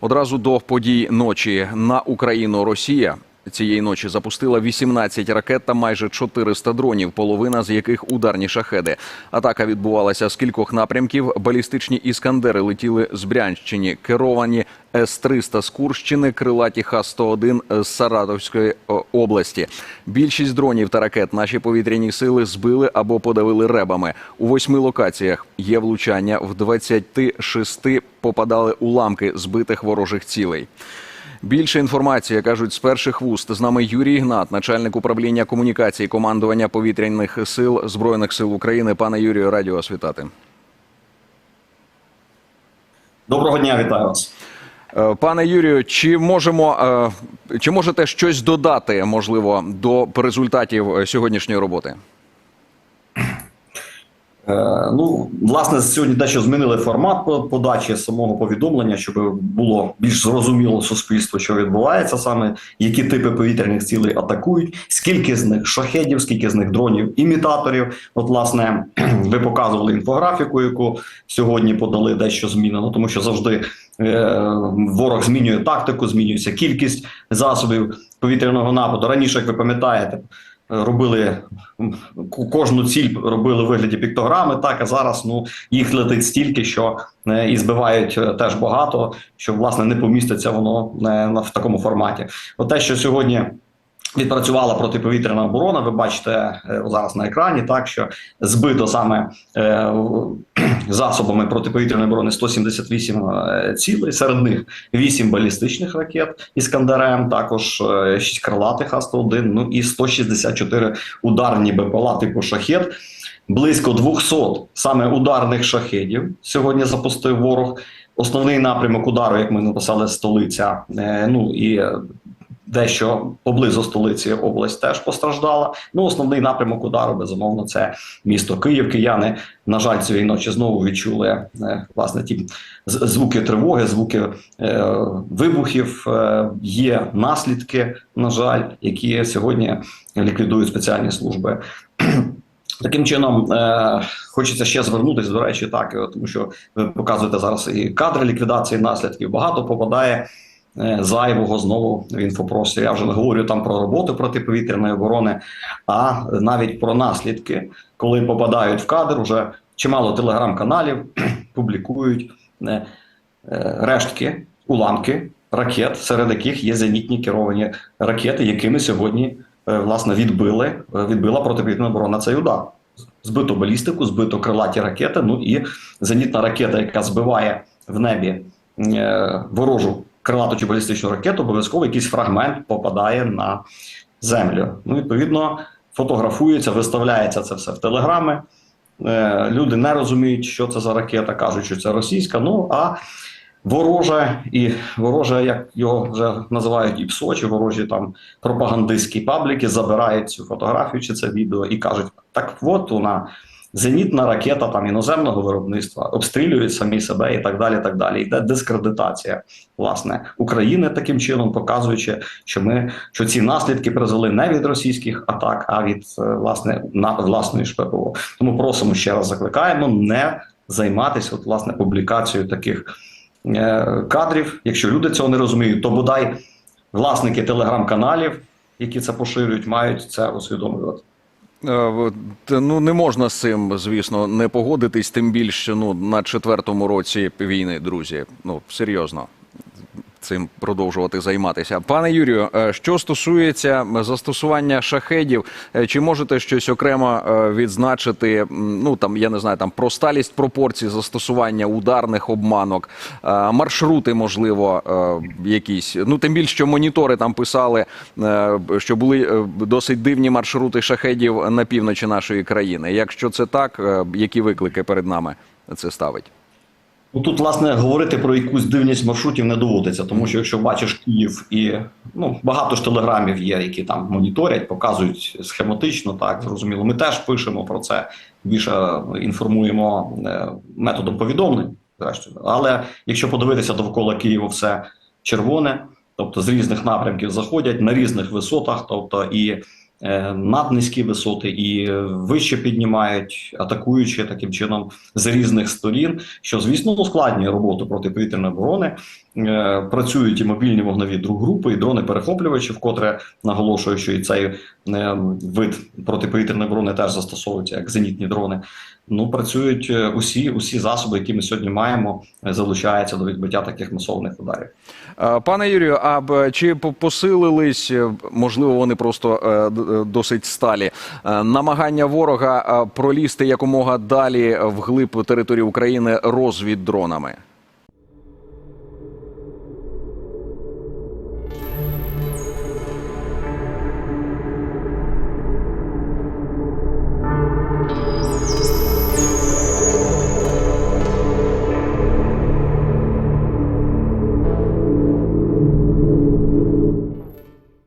Одразу до подій ночі. На Україну Росія цієї ночі запустила 18 ракет та майже 400 дронів, половина з яких ударні шахеди. Атака відбувалася з кількох напрямків. Балістичні іскандери летіли з Брянщини, керовані С-300 з Курщини, крилаті Х-101 з Саратовської області. Більшість дронів та ракет наші повітряні сили збили або подавили ребами. У восьми локаціях є влучання, в 26 попадали уламки збитих ворожих цілей. Більше інформації кажуть з перших вуст. З нами Юрій Ігнат, начальник управління комунікації командування повітряних сил збройних сил України. Пане Юрію, раді вас вітати. Доброго дня, вітаю вас. Е, Пане Юрію, чи можемо е, чи можете щось додати, можливо, до результатів е, сьогоднішньої роботи? Е, ну, власне, сьогодні дещо змінили формат подачі самого повідомлення, щоб було більш зрозуміло суспільству, що відбувається саме, які типи повітряних цілей атакують, скільки з них шахедів, скільки з них дронів, імітаторів. От, власне, ви показували інфографіку, яку сьогодні подали дещо змінено, тому що завжди е, ворог змінює тактику, змінюється кількість засобів повітряного нападу. Раніше, як ви пам'ятаєте, робили кожну ціль робили в вигляді піктограми. Так а зараз ну їх летить стільки, що е, і збивають е, теж багато, що власне не поміститься воно е, в такому форматі. От те, що сьогодні. Відпрацювала протиповітряна оборона. Ви бачите е, зараз на екрані, так що збито саме е, засобами протиповітряної оборони 178 е, цілей. Серед них 8 балістичних ракет Іскандерем, також е, 6 крилатих А-101, ну і 164 ударні БПЛА типу шахет. Близько 200 саме ударних шахедів сьогодні запустив ворог. Основний напрямок удару, як ми написали, столиця. Е, ну і е, дещо поблизу столиці область теж постраждала. Ну, основний напрямок удару, безумовно, це місто Київ. Кияни, на жаль, цієї ночі знову відчули е, власне ті звуки тривоги, звуки е, вибухів. Е, є наслідки, на жаль, які сьогодні ліквідують спеціальні служби. Таким чином, е, хочеться ще звернутися, до речі, так, е, тому що ви показуєте зараз і кадри ліквідації наслідків. Багато попадає зайвого знову в інфопросторі. Я вже не говорю там про роботу протиповітряної оборони, а навіть про наслідки, коли попадають в кадр, вже чимало телеграм-каналів публікують е, е, рештки, уламки ракет, серед яких є зенітні керовані ракети, якими сьогодні е, власне відбили е, відбила протиповітряна оборона цей удар. Збито балістику, збито крилаті ракети. Ну і зенітна ракета, яка збиває в небі е, ворожу крилату чи балістичну ракету, обов'язково якийсь фрагмент попадає на землю. Ну, відповідно, фотографується, виставляється це все в телеграми. Е, люди не розуміють, що це за ракета, кажуть, що це російська. Ну а ворожа і ворожа, як його вже називають, і ПСО, чи ворожі там пропагандистські пабліки забирають цю фотографію чи це відео і кажуть: так от вона. Зенітна ракета там іноземного виробництва обстрілюють самі себе і так далі. так далі. Йде дискредитація власне України таким чином, показуючи, що ми що ці наслідки призвели не від російських атак, а від е, власне на власної ж ППО. Тому просимо ще раз закликаємо не займатися от власне публікацією таких е, кадрів. Якщо люди цього не розуміють, то бодай власники телеграм-каналів, які це поширюють, мають це усвідомлювати. Е, Ну не можна з цим, звісно, не погодитись, тим більше ну на четвертому році війни, друзі. Ну серйозно. Цим продовжувати займатися, пане Юрію. е, Що стосується застосування шахедів, е, чи можете щось окремо е, відзначити? Ну там я не знаю, там про сталість пропорцій застосування ударних обманок, маршрути, можливо, якісь. Ну тим більше, що монітори там писали, що були досить дивні маршрути шахедів на півночі нашої країни. Якщо це так, які виклики перед нами це ставить? Ну тут, власне, говорити про якусь дивність маршрутів не доводиться, тому що якщо бачиш Київ і ну багато ж телеграмів є, які там моніторять, показують схематично, так зрозуміло. Ми теж пишемо про це, більше інформуємо е, методом повідомлень. Зрештою, але якщо подивитися довкола Києва, все червоне, тобто з різних напрямків заходять на різних висотах, тобто і наднизькі висоти і е, вище піднімають, атакуючи таким чином з різних сторін, що звісно ускладнює роботу протиповітряної оборони. Е, Працюють і мобільні вогневі групи, і дрони перехоплювачі, вкотре наголошую, що і цей е, вид протиповітряної оборони теж застосовується як зенітні дрони. Ну працюють е, усі, усі засоби, які ми сьогодні маємо, залучаються до відбиття таких масованих ударів. Пане Юрію, а чи посилились, можливо, вони просто досить сталі, намагання ворога пролізти якомога далі вглиб території України розвіддронами?